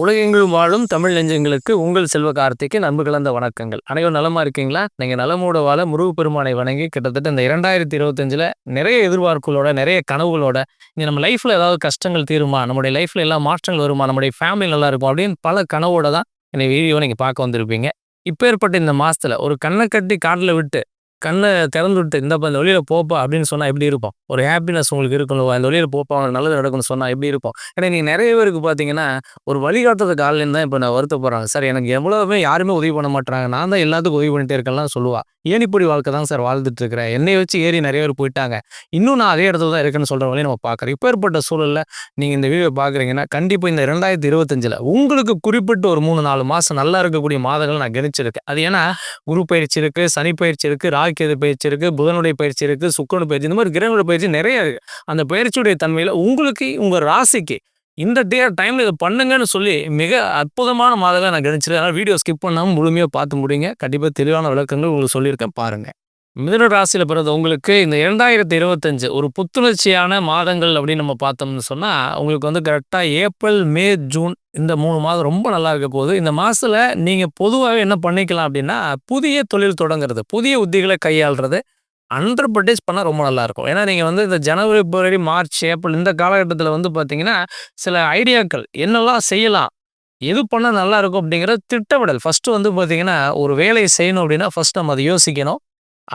உலகெங்கிலும் வாழும் தமிழ் நெஞ்சங்களுக்கு உங்கள் செல்வ கார்த்திக்கு நண்பு கலந்த வணக்கங்கள். அனைவரும் நலமா இருக்கீங்களா? நீங்க நலமோட வாழ முருகு பெருமானை வணங்கி கிட்டத்தட்ட இந்த இரண்டாயிரத்தி இருபத்தஞ்சில் நிறைய எதிர்பார்ப்புகளோட நிறைய கனவுகளோட இங்க நம்ம லைஃப்ல ஏதாவது கஷ்டங்கள் தீருமா? நம்முடைய லைஃப்ல எல்லாம் மாற்றங்கள் வருமா? நம்முடைய ஃபேமிலி நல்லா இருக்கும் அப்படின்னு பல கனவோட தான் இந்த வீடியோ நீங்க பார்க்க வந்திருப்பீங்க. இப்போ ஏற்பட்ட இந்த மாசத்துல ஒரு கண்ணை கட்டி காட்டில் விட்டு கண்ணை திறந்து விட்டு இந்த இந்த வழியில் போப்பா அப்படின்னு சொன்னால் எப்படி இருப்போம்? ஒரு ஹாப்பினஸ் உங்களுக்கு இருக்கணும் அந்த வழியில் போப்பா அவனுக்கு நல்லது நடக்கும்னு சொன்னால் எப்படி இருக்கும் ஏன்னா நீங்கள் நிறைய பேருக்கு பார்த்தீங்கன்னா ஒரு வழிகாட்டுறதுக்கு ஆள்லேருந்து தான் இப்போ நான் வருத்தப்படுறாங்க. சார் எனக்கு எவ்வளோவுமே யாருமே உதவி பண்ண மாட்டாங்க நான் தான் எல்லாத்துக்கும் உதவி பண்ணிட்டே இருக்கேன்லாம் சொல்லுவா. ஏனிப்படி வாழ்க்கை தான் சார் வாழ்ந்துட்டு இருக்கிறேன் என்னை வச்சு ஏறி நிறைய பேர் போயிட்டாங்க. இன்னும் நான் அதே இடத்துல தான் இருக்குன்னு சொல்கிற வழியை நம்ம பார்க்குறோம். இப்போ ஏற்பட்ட சூழலில் நீங்கள் இந்த வீடியோ பார்க்குறீங்கன்னா கண்டிப்பாக இந்த ரெண்டாயிரத்தி இருபத்தஞ்சில் உங்களுக்கு குறிப்பிட்ட ஒரு மூணு நாலு மாதம் நல்லா இருக்கக்கூடிய மாதங்கள் நான் கணிச்சிருக்கேன். அது ஏன்னா குரு பயிற்சி இருக்குது சனி பயிற்சி இருக்குது ராக்கேது பயிற்சி இருக்குது புதனுடைய பயிற்சி இருக்குது சுக்கரனுடைய பயிற்சி இந்த மாதிரி கிரகங்களுடைய பயிற்சி நிறைய இருக்குது அந்த பயிற்சியுடைய தன்மையில் உங்களுக்கு உங்கள் ராசிக்கு இந்த டே டைமில் இதை பண்ணுங்கன்னு சொல்லி மிக அற்புதமான மாதங்களை நான் கணிச்சிருக்கேன். அதனால் வீடியோ ஸ்கிப் பண்ணாமல் முழுமையாக பார்த்து முடியுங்க கண்டிப்பாக தெளிவான விளக்கங்கள் உங்களுக்கு சொல்லியிருக்கேன். பாருங்கள் மிதுன ராசியில் பிறந்த உங்களுக்கு இந்த இரண்டாயிரத்தி இருபத்தஞ்சு ஒரு புத்துணர்ச்சியான மாதங்கள் அப்படின்னு நம்ம பார்த்தோம்னு சொன்னால் உங்களுக்கு வந்து கரெக்டாக ஏப்ரல் மே ஜூன் இந்த மூணு மாதம் ரொம்ப நல்லா இருக்க போகுது. இந்த மாதத்தில் நீங்கள் பொதுவாகவே என்ன பண்ணிக்கலாம் அப்படின்னா புதிய தொழில் தொடங்குறது புதிய உத்திகளை கையாளுறது ஹண்ட்ரட் பண்ணால் ரொம்ப நல்லாயிருக்கும். ஏன்னா நீங்கள் வந்து இந்த ஜனவரி பிப்ரவரி மார்ச் ஏப்ரல் இந்த காலகட்டத்தில் வந்து பார்த்தீங்கன்னா சில ஐடியாக்கள் என்னெல்லாம் செய்யலாம் எது பண்ணால் நல்லா இருக்கும் அப்படிங்கிற திட்டமிடல். ஃபஸ்ட்டு வந்து பார்த்திங்கன்னா ஒரு வேலையை செய்யணும் அப்படின்னா ஃபஸ்ட் நம்ம அதை யோசிக்கணும்.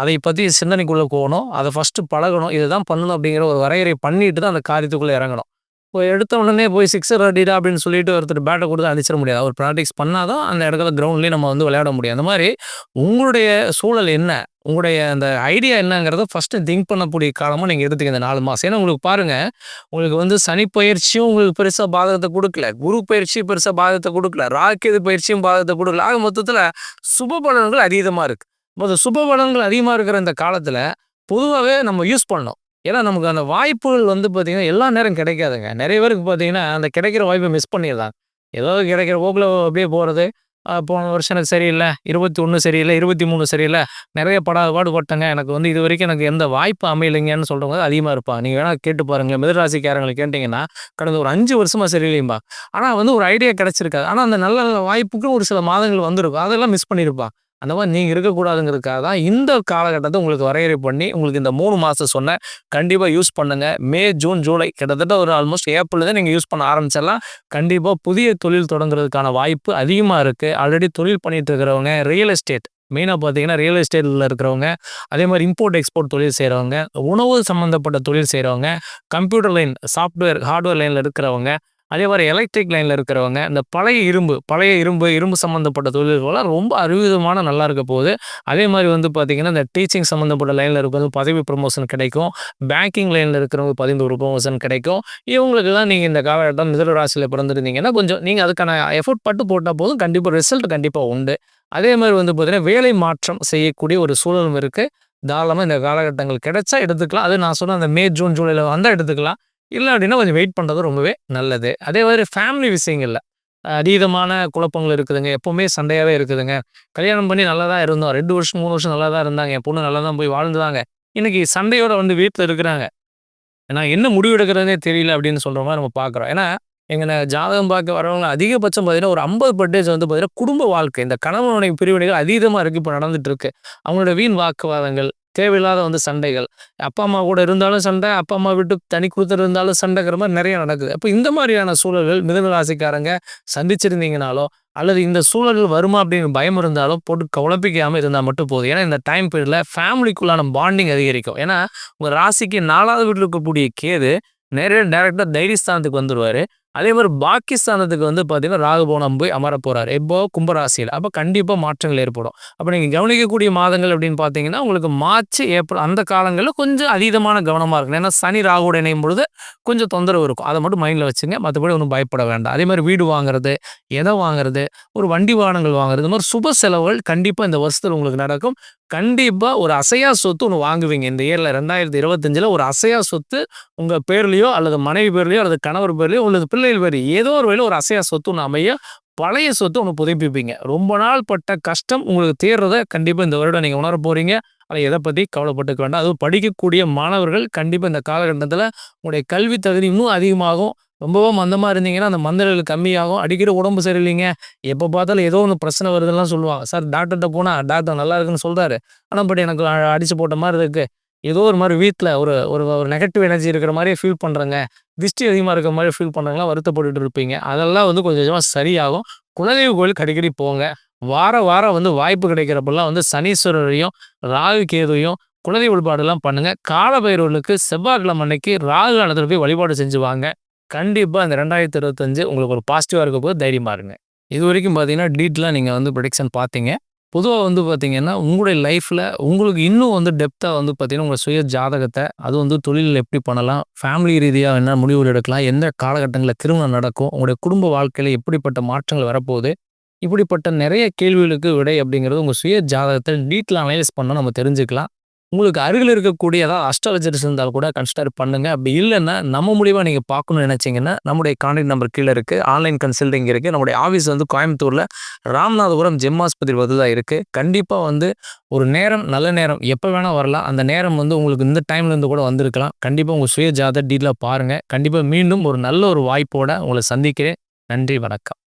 அதை பற்றி சிந்தனைக்குள்ளே போகணும். அதை ஃபஸ்ட்டு பழகணும். இதுதான் பண்ணணும் அப்படிங்கிற ஒரு வரையறை பண்ணிட்டு தான் அந்த காரியத்துக்குள்ளே இறங்கணும். எடுத்த உடனே போய் சிக்ஸர் அடிடா அப்படின்னு சொல்லிட்டு ஒருத்தர் பேட்டை கொடுத்து அடிச்சிட முடியாது. அவர் ப்ராக்டிஸ் பண்ணால் தான் அந்த இடத்துல கிரவுண்ட்லேயே நம்ம வந்து விளையாட முடியும். அந்த மாதிரி உங்களுடைய சூழல் என்ன? உங்களுடைய அந்த ஐடியா என்னங்கிறத ஃபஸ்ட்டு திங்க் பண்ணக்கூடிய காலமாக நீங்கள் எடுத்துக்க இந்த நாலு மாதம் ஏன்னா உங்களுக்கு பாருங்கள் உங்களுக்கு வந்து சனி பயிற்சியும் உங்களுக்கு பெருசாக பாதகத்தை கொடுக்கல. குரு பயிற்சி பெருசாக பாதகத்தை கொடுக்கல. ராக்கெது பயிற்சியும் பாதகத்தை கொடுக்கல. ஆக மொத்தத்தில் சுப பலன்கள் அதிகமாக இருக்குது மொதல் சுப பலன்கள் அதிகமாக இருக்கிற இந்த காலத்தில் பொதுவாகவே நம்ம யூஸ் பண்ணோம் ஏன்னா நமக்கு அந்த வாய்ப்புகள் வந்து பார்த்திங்கன்னா எல்லா நேரம் கிடைக்காதுங்க. நிறைய பேருக்கு பார்த்தீங்கன்னா அந்த கிடைக்கிற வாய்ப்பை மிஸ் பண்ணிடுறாங்க ஏதோ கிடைக்கிற போக்கில் அப்படியே போகிறது போன வருஷம் எனக்கு சரியில்லை. இருபத்தி ஒன்று சரியில்லை இருபத்தி மூணு சரியில்லை. நிறைய படாத பாடுபட்டங்க எனக்கு வந்து இது வரைக்கும் எனக்கு எந்த வாய்ப்பு அமையலைங்கன்னு சொல்கிறவங்க அதிகமாக இருப்பாங்க. நீங்கள் வேணால் கேட்டு பாருங்கள் மிதராசிக்காரங்களை கேட்டிங்கன்னா கடந்த ஒரு அஞ்சு வருஷமாக சரியில்லைம்பா ஆனால் வந்து ஒரு ஐடியா கிடச்சிருக்காது. ஆனால் அந்த நல்ல நல்ல வாய்ப்புக்கு ஒரு சில மாதங்கள் வந்திருக்கும். அதெல்லாம் மிஸ் பண்ணியிருப்பான் அந்த மாதிரி நீங்கள் இருக்கக்கூடாதுங்கிறதுக்காக தான் இந்த காலகட்டத்தை உங்களுக்கு வரையறை பண்ணி உங்களுக்கு இந்த மூணு மாதம் சொன்னேன் கண்டிப்பாக யூஸ் பண்ணுங்கள் மே ஜூன் ஜூலை கிட்டத்தட்ட ஒரு ஆல்மோஸ்ட் ஏப்ரல் தான் நீங்கள் யூஸ் பண்ண ஆரம்பிச்சிடலாம். கண்டிப்பாக புதிய தொழில் தொடங்குறதுக்கான வாய்ப்பு அதிகமாக இருக்குது ஆல்ரெடி தொழில் பண்ணிட்டு இருக்கிறவங்க ரியல் எஸ்டேட் மெயினாக பார்த்தீங்கன்னா ரியல் எஸ்டேட்டில் இருக்கிறவங்க அதே மாதிரி இம்போர்ட் எக்ஸ்போர்ட் தொழில் செய்கிறவங்க உணவு சம்மந்தப்பட்ட தொழில் செய்கிறவங்க கம்ப்யூட்டர் லைன் சாஃப்ட்வேர் ஹார்ட்வேர் லைனில் இருக்கிறவங்க அதே மாதிரி எலக்ட்ரிக் லைனில் இருக்கிறவங்க இந்த பழைய இரும்பு பழைய இரும்பு இரும்பு சம்மந்தப்பட்ட தொழில்கள்லாம் ரொம்ப அறிவிதமான நல்லா இருக்க போகுது. அதே மாதிரி வந்து பார்த்திங்கன்னா இந்த டீச்சிங் சம்மந்தப்பட்ட லைனில் இருக்கிறது பதவி ப்ரொமோஷன் கிடைக்கும். பேங்கிங் லைனில் இருக்கிறவங்க பதிவு ப்ரொமோஷன் கிடைக்கும். இவங்களுக்கு தான் நீங்கள் இந்த காலகட்டம் மிதன ராசியில் பிறந்திருந்தீங்கன்னா கொஞ்சம் நீங்கள் அதுக்கான எஃபோர்ட் பட்டு போட்டால் போதும். கண்டிப்பாக ரிசல்ட் கண்டிப்பாக உண்டு. அதே மாதிரி வந்து பார்த்திங்கன்னா வேலை மாற்றம் செய்யக்கூடிய ஒரு சூழலும் இருக்குது தாராளமாக இந்த காலகட்டங்கள் கிடைச்சா எடுத்துக்கலாம். அது நான் சொன்ன அந்த மே ஜூன் ஜூலையில் வந்தால் எடுத்துக்கலாம். இல்லை அப்படின்னா கொஞ்சம் வெயிட் பண்ணுறது ரொம்பவே நல்லது. அதே மாதிரி ஃபேமிலி விஷயங்களில். அதீதமான குழப்பங்கள் இருக்குதுங்க. எப்போவுமே சண்டையாகவே இருக்குதுங்க. கல்யாணம் பண்ணி நல்லா தான் இருந்தோம். ரெண்டு வருஷம் மூணு வருஷம் நல்லா தான் இருந்தாங்க. என் பொண்ணு நல்லா தான் போய் வாழ்ந்துதாங்க இன்றைக்கி சண்டையோட வந்து வீட்டில் இருக்கிறாங்க. ஏன்னா என்ன முடிவு எடுக்கிறதே தெரியல அப்படின்னு சொல்கிற மாதிரி நம்ம பார்க்குறோம் ஏன்னா எங்கன்னா ஜாதகம் பார்க்க வரவங்க அதிகபட்சம் பார்த்தீங்கன்னா ஒரு ஐம்பது பர்சன்டேஜ் வந்து பார்த்தீங்கன்னா குடும்ப வாழ்க்கை. இந்த கணவனுடைய பிரிவினைகள் அதீதமாக இருக்குது இப்போ நடந்துட்டு இருக்கு. அவங்களோட வீண் வாக்குவாதங்கள் தேவையில்லாத வந்து சண்டைகள். அப்பா அம்மா கூட இருந்தாலும் சண்டை அப்பா அம்மா விட்டு தனி கொடுத்துட்டு இருந்தாலும் சண்டைங்கிற மாதிரி நிறைய நடக்குது. அப்போ இந்த மாதிரியான சூழல்கள் மிதனராசிக்காரங்க சந்திச்சிருந்தீங்கனாலோ அல்லது இந்த சூழல்கள் வருமா அப்படின்னு பயம் இருந்தாலும் போட்டு குழப்பிக்காமல் இருந்தால் மட்டும் போதும். ஏன்னா இந்த டைம் பீரியடில் ஃபேமிலிக்குள்ளான பாண்டிங் அதிகரிக்கும். ஏன்னா உங்கள் ராசிக்கு நாலாவது வீட்டில் இருக்கக்கூடிய கேது நேரடியாக டேரெக்டாக தைரியஸ்தானத்துக்கு வந்துடுவார் அதே மாதிரி பாகிஸ்தானத்துக்கு வந்து பார்த்தீங்கன்னா ராகுபவனம் போய் அமர போகிறார் எப்போ? கும்பராசியில். அப்போ கண்டிப்பாக மாற்றங்கள் ஏற்படும். அப்போ நீங்கள் கவனிக்கக்கூடிய மாதங்கள் அப்படின்னு பார்த்தீங்கன்னா உங்களுக்கு மார்ச் ஏப்ரல் அந்த காலங்களில் கொஞ்சம் அதீதமான கவனமாக இருக்கும் ஏன்னா சனி ராகுவோட இணையும் பொழுது கொஞ்சம் தொந்தரவு இருக்கும். அதை மட்டும் மைண்டில் வச்சுங்க. மற்றபடி ஒன்றும் பயப்பட வேண்டாம். அதே மாதிரி வீடு வாங்குறது எதை வாங்குறது ஒரு வண்டி வாகனங்கள் வாங்குறது இந்த மாதிரி சுப செலவுகள் கண்டிப்பாக இந்த வருஷத்தில் உங்களுக்கு நடக்கும். கண்டிப்பாக ஒரு அசையா சொத்து ஒன்று வாங்குவீங்க. இந்த இயரில் ரெண்டாயிரத்தி இருபத்தஞ்சில் ஒரு அசையா சொத்து உங்கள் பேர்லையோ அல்லது மனைவி பேர்லேயோ அல்லது கணவர் பேர்லையோ அல்லது பிள்ளைகள் வரி ஏதோ ஒரு வழியில் ஒரு அசையா சொத்து ஒன்று அமைய பழைய சொத்தை ஒன்று புதுப்பிப்பீங்க. ரொம்ப நாள் பட்ட கஷ்டம் உங்களுக்கு தேர்றதை கண்டிப்பாக இந்த வருடம் நீங்கள் உணர போகிறீங்க அதை எதை பற்றி கவலைப்பட்டுக்க வேண்டாம். அதுவும் படிக்கக்கூடிய மாணவர்கள் கண்டிப்பாக இந்த காலகட்டத்தில் உங்களுடைய கல்வி தகுதி இன்னும் அதிகமாகும். ரொம்பவும் மந்தமாக இருந்தீங்கன்னா அந்த மந்தங்கள் கம்மியாகும். அடிக்கடி உடம்பு சரியில்லைங்க. எப்போ பார்த்தாலும் ஏதோ ஒன்று பிரச்சனை வருதுலாம் சொல்லுவாங்க. சார் டாக்டர்கிட்ட போனால் டாக்டர் நல்லா இருக்குன்னு சொல்கிறாரு ஆனால் பட் எனக்கு அடித்து போட்ட மாதிரி இருக்குது ஏதோ ஒரு மாதிரி வீட்டில் ஒரு ஒரு நெகட்டிவ் எனர்ஜி இருக்கிற மாதிரியே ஃபீல் பண்ணுறேங்க திஷ்டி அதிகமாக இருக்கிற மாதிரி ஃபீல் பண்ணுறவங்களாம் வருத்தப்பட்டுட்டு இருப்பீங்க. அதெல்லாம் வந்து கொஞ்சம் கொஞ்சமாக சரியாகும். குலதெய்வ கோயிலுக்கு அடிக்கடி போங்க. வார வாரம் வந்து வாய்ப்பு கிடைக்கிறப்பெல்லாம் வந்து சனீஸ்வரரையும் ராகு கேதுவையும் குலதெய்வ வழிபாடெல்லாம் பண்ணுங்கள் காலபைரவர்களுக்கு செவ்வாய்க்கிழமை அன்னைக்கு ராகு காலத்தில் போய் வழிபாடு செஞ்சு வாங்க. கண்டிப்பாக இந்த ரெண்டாயிரத்தி இருபத்தஞ்சு உங்களுக்கு ஒரு பாசிட்டிவாக இருக்க போது தைரியமாக இருங்க. இது வரைக்கும் பார்த்தீங்கன்னா டீட்டெயிலாக நீங்கள் வந்து ப்ரொடிக்ஷன் பார்த்தீங்க பொதுவாக வந்து பார்த்திங்கன்னா உங்களுடைய லைஃப்பில் உங்களுக்கு இன்னும் வந்து டெப்த்தாக வந்து பார்த்தீங்கன்னா உங்கள் சுய ஜாதகத்தை அது வந்து தொழிலில் எப்படி பண்ணலாம் ஃபேமிலி ரீதியாக என்ன முடிவுகள் எடுக்கலாம் எந்த காலகட்டங்களில் திருமணம் நடக்கும் உங்களுடைய குடும்ப வாழ்க்கையில் எப்படிப்பட்ட மாற்றங்கள் வரப்போகுது இப்படிப்பட்ட நிறைய கேள்விகளுக்கு விடை அப்படிங்கிறது உங்கள் சுய ஜாதகத்தை டீட்டெயில் அனலைஸ் பண்ணால் நம்ம தெரிஞ்சுக்கலாம். உங்களுக்கு அருகில் இருக்கக்கூடிய ஏதாவது அஸ்ட்ராலஜர்ஸ் இருந்தால் கூட கன்சிடர் பண்ணுங்க. அப்படி இல்லைன்னா நம்ம முடிவாக நீங்கள் பார்க்கணும்னு நினச்சிங்கன்னா நம்முடைய கான்டாக்ட் நம்பர் கீழே இருக்குது ஆன்லைன் கன்சல்டிங் இருக்குது நம்முடைய ஆஃபீஸ் வந்து கோயம்புத்தூரில் ராமநாதபுரம் ஜெம் ஆஸ்பத்திரி வந்து தான் இருக்குது கண்டிப்பாக வந்து ஒரு நேரம் நல்ல நேரம் எப்போ வேணால் வரலாம். அந்த நேரம் வந்து உங்களுக்கு இந்த டைம்லேருந்து கூட வந்திருக்கலாம். கண்டிப்பாக உங்கள் சுய ஜாத டீலாக பாருங்கள் கண்டிப்பாக மீண்டும் ஒரு நல்ல ஒரு வாய்ப்போடு உங்களை சந்திக்கிறேன். நன்றி வணக்கம்.